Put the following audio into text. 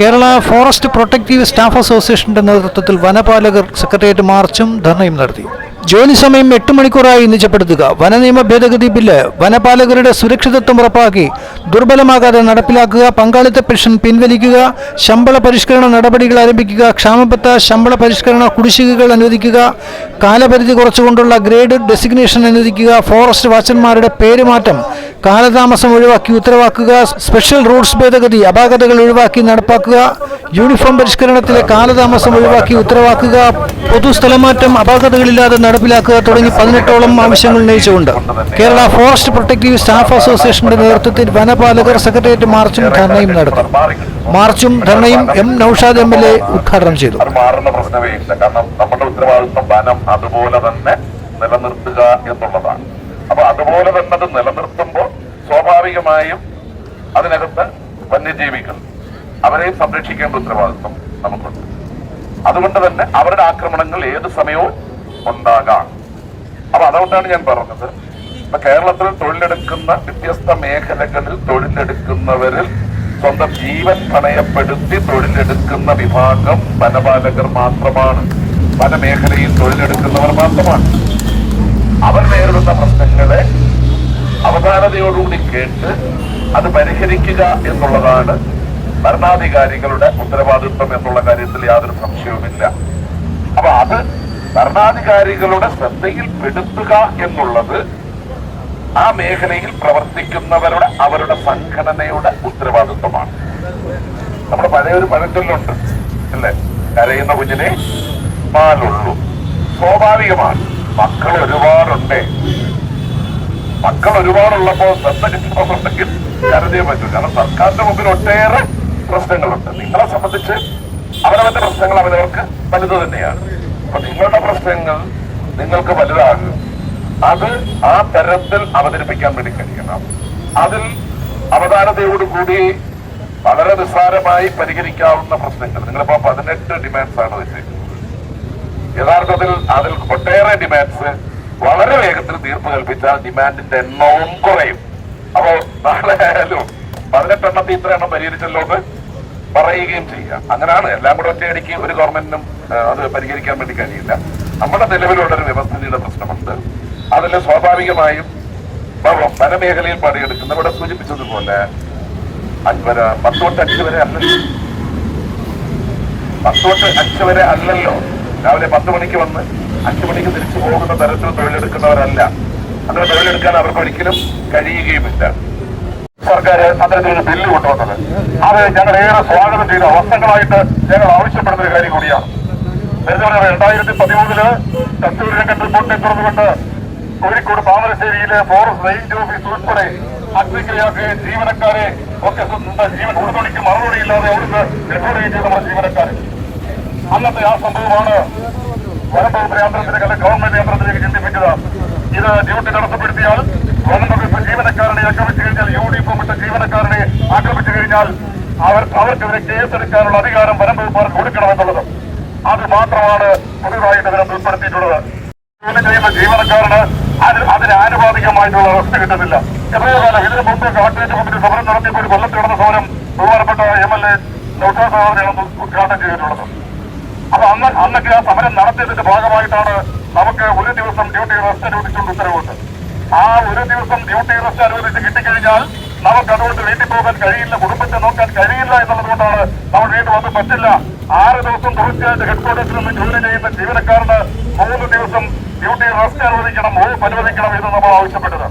Kerala forest protective staff അസോസിയേഷന്റെ നേതൃത്വത്തിൽ വനപാലകർ സെക്രട്ടേറിയറ്റ് മാർച്ചും ധർണയും നടത്തി. ജോലി സമയം എട്ട് മണിക്കൂറായി നിജപ്പെടുത്തുക. വന നിയമ ഭേദഗതി ബില്ല് വനപാലകരുടെ സുരക്ഷിതത്വം ഉറപ്പാക്കി. ദുർബലമാകാതെ നടപ്പിലാക്കുക പങ്കാളിത്ത പെൻഷൻ പിൻവലിക്കുക ശമ്പള പരിഷ്കരണ നടപടികൾ ആരംഭിക്കുക ക്ഷാമബത്ത ശമ്പള പരിഷ്കരണ കുടിശ്ശികകൾ അനുവദിക്കുക കാലപരിധി കുറച്ചുകൊണ്ടുള്ള ഗ്രേഡ് ഡെസിഗ്നേഷൻ അനുവദിക്കുക ഫോറസ്റ്റ് വാച്ചന്മാരുടെ പേരുമാറ്റം കാലതാമസം ഒഴിവാക്കി ഉത്തരവാക്കുക സ്പെഷ്യൽ റൂട്ട്സ് ഭേദഗതി അപാകതകൾ ഒഴിവാക്കി നടപ്പാക്കുക യൂണിഫോം പരിഷ്കരണത്തിലെ കാലതാമസം ഒഴിവാക്കി ഉത്തരവാക്കുക പൊതുസ്ഥലമാറ്റം അപാകതകളില്ലാതെ നടപ്പിലാക്കുക തുടങ്ങി പതിനെട്ടോളം ആവശ്യങ്ങൾ ഉന്നയിച്ചുകൊണ്ട് കേരള ഫോറസ്റ്റ് പ്രൊട്ടക്റ്റീവ് സ്റ്റാഫ് അസോസിയേഷന്റെ നേതൃത്വത്തിൽ വനപാലകർ സെക്രട്ടേറിയറ്റ് മാർച്ചും ധർണയും നടത്തി. മാർച്ചും ധർണയും M Noushad M L A ഉദ്ഘാടനം ചെയ്തു. കാരണം നമ്മുടെ വനം അതുപോലെ തന്നെ നിലനിർത്തുക എന്നുള്ളതാണ്. അതുപോലെ തന്നെ അത് നിലനിർത്തുമ്പോൾ സ്വാഭാവികമായും അതിനകത്ത് വന്യജീവികൾ അവരെയും സംരക്ഷിക്കേണ്ട ഉത്തരവാദിത്വം നമുക്കുണ്ട്. അതുകൊണ്ട് തന്നെ അവരുടെ ആക്രമണങ്ങൾ ഏത് സമയവും ഉണ്ടാകാം. അപ്പൊ അതുകൊണ്ടാണ് ഞാൻ പറഞ്ഞത് ഇപ്പൊ കേരളത്തിൽ തൊഴിലെടുക്കുന്ന വ്യത്യസ്ത മേഖലകളിൽ തൊഴിലെടുക്കുന്നവരിൽ സ്വന്തം ജീവൻ പണയപ്പെടുത്തി തൊഴിലെടുക്കുന്ന വിഭാഗം വനപാലകർ മാത്രമാണ്. പല മേഖലയിൽ തൊഴിലെടുക്കുന്നവർ മാത്രമാണ്. അവർ നേരിടുന്ന പ്രശ്നങ്ങളെ അവധാനതയോടുകൂടി കേട്ട് അത് പരിഹരിക്കുക എന്നുള്ളതാണ് ഭരണാധികാരികളുടെ ഉത്തരവാദിത്വം എന്നുള്ള കാര്യത്തിൽ യാതൊരു സംശയവുമില്ല. അപ്പൊ അത് ഭരണാധികാരികളുടെ ശ്രദ്ധയിൽ പെടുത്തുക എന്നുള്ളത് ആ മേഖലയിൽ പ്രവർത്തിക്കുന്നവരുടെ അവരുടെ സംഘടനയുടെ ഉത്തരവാദിത്വമാണ്. നമ്മുടെ പഴയ ഒരു പഴഞ്ചൊല്ലുണ്ട് അല്ലേ? കരയുന്ന കുഞ്ഞിനെ പാലുള്ളൂ. സ്വാഭാവികമാണ് മക്കൾ ഒരുപാടുണ്ടേ. മക്കൾ ഒരുപാടുള്ളപ്പോ ശ്രദ്ധ കിട്ടണമെന്നുണ്ടെങ്കിൽ കരുതിയേ പറ്റൂ. കാരണം സർക്കാരിന്റെ മുമ്പിൽ ഒട്ടേറെ പ്രശ്നങ്ങളുണ്ട് നിങ്ങളെ സംബന്ധിച്ച് അവരവന്റെ പ്രശ്നങ്ങൾ അവരവർക്ക് വലുത് തന്നെയാണ്. അപ്പൊ നിങ്ങളുടെ പ്രശ്നങ്ങൾ നിങ്ങൾക്ക് വലുതാകും. അത് ആ തരത്തിൽ അവതരിപ്പിക്കാൻ വേണ്ടി കഴിയണം. അതിൽ അവധാനതയോടുകൂടി വളരെ നിസ്സാരമായി പരിഹരിക്കാവുന്ന പ്രശ്നങ്ങൾ. നിങ്ങളിപ്പോ പതിനെട്ട് ഡിമാൻഡ്സ് ആണ് വെച്ചേക്കുന്നത്. യഥാർത്ഥത്തിൽ അതിൽ ഒട്ടേറെ ഡിമാൻഡ്സ് വളരെ വേഗത്തിൽ തീർപ്പ് കൽപ്പിച്ചാൽ ഡിമാൻഡിന്റെ എണ്ണവും കുറയും. അപ്പോ നാളെ ആയാലും പതിനെട്ടെണ്ണത്തിൽ ഇത്ര എണ്ണം പരിഹരിച്ചല്ലോ പറയുകയും ചെയ്യുക. അങ്ങനെയാണ് എല്ലാം കൂടെ ഒറ്റയടിക്ക് ഒരു ഗവൺമെന്റിനും അത് പരിഹരിക്കാൻ വേണ്ടി കഴിയില്ല. നമ്മുടെ നിലവിലുള്ള ഒരു വ്യവസ്ഥിതിയുടെ പ്രശ്നമുണ്ട്. അതിൽ സ്വാഭാവികമായും വനമേഖലയിൽ പണിയെടുക്കുന്ന ഇവിടെ സൂചിപ്പിച്ചതുപോലെ അൻപത് പത്ത് തൊട്ട് അഞ്ച് വരെ അല്ലല്ലോ. പത്ത് തൊട്ട് അഞ്ച് വരെ അല്ലല്ലോ. രാവിലെ പത്ത് മണിക്ക് വന്ന് അഞ്ച് മണിക്ക് തിരിച്ചു പോകുന്ന തരത്തിൽ തൊഴിലെടുക്കുന്നവരല്ല. അങ്ങനെ തൊഴിലെടുക്കാൻ അവർക്ക് ഒരിക്കലും കഴിയുകയുമില്ല. സർക്കാർ അത്തരത്തിലൊരു ബില്ല് കൊണ്ടുവന്നത്. അത് ഞങ്ങൾ ഏറെ സ്വാഗതം ചെയ്ത. വർഷങ്ങളായിട്ട് ഞങ്ങൾ ആവശ്യപ്പെടുന്ന ഒരു കാര്യം കൂടിയാണ്. നേരത്തെ രണ്ടായിരത്തി പതിമൂന്നിൽ കസ്തൂരി രംഗൻ റിപ്പോർട്ടിനെ തുറന്നുകൊണ്ട് കോഴിക്കോട് താമരശ്ശേരിയിലെ ഫോറസ്റ്റ് റേഞ്ച് ഓഫീസ് ഉൾപ്പെടെ അഗ്നിക്രിയാക്കെ ജീവനക്കാരെ ഒക്കെ ജീവൻ ഉടുതൊടിക്ക് മറുപടിയില്ലാതെ അവിടുന്ന് റിപ്പോർട്ട് ചെയ്ത നമ്മുടെ ജീവനക്കാരെ. അന്നത്തെ ആ സംഭവമാണ് വനംവകുപ്പ് യന്ത്രത്തിലേക്ക് അല്ലെങ്കിൽ ഗവൺമെന്റ് യന്ത്രത്തിലേക്ക് ചിന്തിപ്പിച്ചത് ഇത് ഡ്യൂട്ടി തടസ്സപ്പെടുത്തിയാൽ വനംവകുപ്പ് ജീവനക്കാരനെ ആക്രമിച്ചു കഴിഞ്ഞാൽ യൂണിഫോം ഇട്ട ജീവനക്കാരനെ ആക്രമിച്ചു കഴിഞ്ഞാൽ അവർ അവർക്കെതിരെ കേസെടുക്കാനുള്ള അധികാരം വനംവകുപ്പാർക്ക് കൊടുക്കണമെന്നുള്ളത്. അത് മാത്രമാണ് പുതുതായിട്ട് ഇതിനകത്ത് ഉൾപ്പെടുത്തിയിട്ടുള്ളത്. ചെയ്യുന്ന ജീവനക്കാരന് അതിന് ആനുപാതികമായിട്ടുള്ള റെസ്റ്റ് കിട്ടുന്നില്ല. എത്രയോ കാലം ഇതിനു മുമ്പ് കാട്ടിലേക്ക് മുമ്പിൽ സമരം നടത്തിയപ്പോൾ കൊല്ലത്ത് കിടന്ന സമരം ബഹുമാനപ്പെട്ട എം എൽ എ ഡോക്ടർ സാറിനെയാണ് ഉദ്ഘാടനം ചെയ്തിട്ടുള്ളത്. അപ്പൊ അന്ന് അന്നൊക്കെ ആ സമരം നടത്തിയതിന്റെ ഭാഗമായിട്ടാണ് നമുക്ക് ഒരു ദിവസം ഡ്യൂട്ടി റെസ്റ്റ് അനുവദിച്ചുകൊണ്ട് ഉത്തരവുണ്ട്. ആ ഒരു ദിവസം ഡ്യൂട്ടി റെസ്റ്റ് അനുവദിച്ച് കിട്ടിക്കഴിഞ്ഞാൽ നമുക്ക് അതുകൊണ്ട് വീട്ടിൽ പോകാൻ കഴിയില്ല കുടുംബത്തെ നോക്കാൻ കഴിയില്ല എന്നുള്ളത് കൊണ്ടാണ് നമ്മൾ വീട്ടിൽ വന്ന് പറ്റില്ല. ആറ് ദിവസം തുടർച്ചയായിട്ട് ഹെഡ്ക്വാർട്ടേഴ്സിൽ നിന്ന് ജോലി ചെയ്യുന്ന ജീവനക്കാരന് മൂന്ന് ദിവസം ഡ്യൂട്ടി റെസ്റ്റ് അനുവദിക്കണം ഓഫ് അനുവദിക്കണം എന്ന് നമ്മൾ ആവശ്യപ്പെട്ടത്.